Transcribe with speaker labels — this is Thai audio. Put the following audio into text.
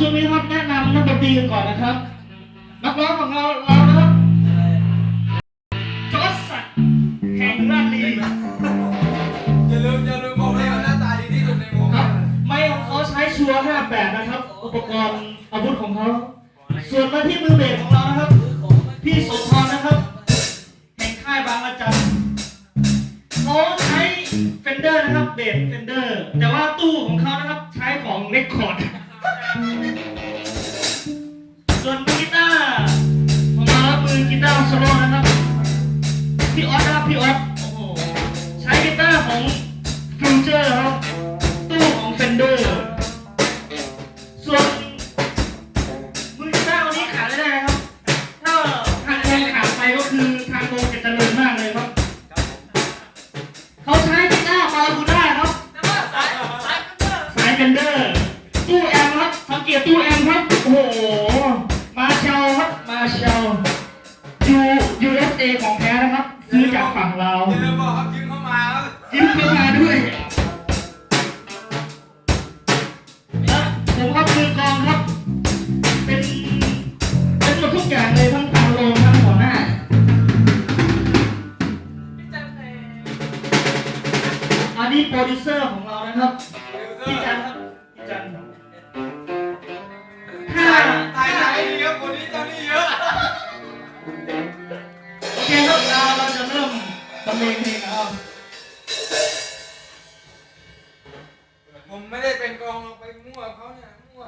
Speaker 1: อ่าช่วงนี้ครับแนะนำนักดนตรีกันก่อนนะครับ นักร้องของเราเรานะครับจอร์จสันแห่งราชลี
Speaker 2: อย่าลืมอย่าลืมบอกเลยว่าหน้าตาดีที่สุดในวงครับ
Speaker 1: ไม้ของเขาใช้ชัวร์58 นะครับ อุปกรณ์อาวุธของเขา ส่วนมาที่มือเบสของเรานะครับ
Speaker 3: พี่โส
Speaker 1: ธรนะครับ แห่งค่ายบางระจันเขาใช้เฟนเดอร์นะครับเบสเฟนเดอร์ แต่ว่าตู้ของเขานะครับใช้ของเรคคอร์ดส่ว โซโล่นะครับ พี่ออสนะครับพี่ออสโอ้โห ใช้กีตาร์ของฟิวเจอร์ครับ ตู้ของเฟนเดอร์ส่วนมือกีตาร์วันนี้ขาดไม่ได้นะครับ ถ้าทางวงขาดไปก็คือทางวงจะเจริญมากเลยครับ เขาใช้กีตาร์มาคูด้าครับ สายเฟนเดอร์ ตู้แอมครับ สังเกตตู้แอมครับ โอ้โห มาเชลครับ มาเชลยู เจของแท้นะครับ ซื้อจากฝั่งเราย
Speaker 2: ืมบอกครับยืมเข้ามาครับ
Speaker 1: ยืมเข้ามาด้วยนะผมครับมือกองครับ เป็นเป็นหมดทุกอย่างเลยทั้งการลงทั้งหัวหน้า
Speaker 3: พี่จันเพล
Speaker 1: อันนี้โปรดิวเซอร์ของเรานะครับ
Speaker 2: พี่จั
Speaker 1: นครับ เคครับเราจะเริ่มตำรเลงพลงนะครับ
Speaker 2: ผมไม่ได้เป็นกองเราไปมั่วเขาเนี่ยมั่ว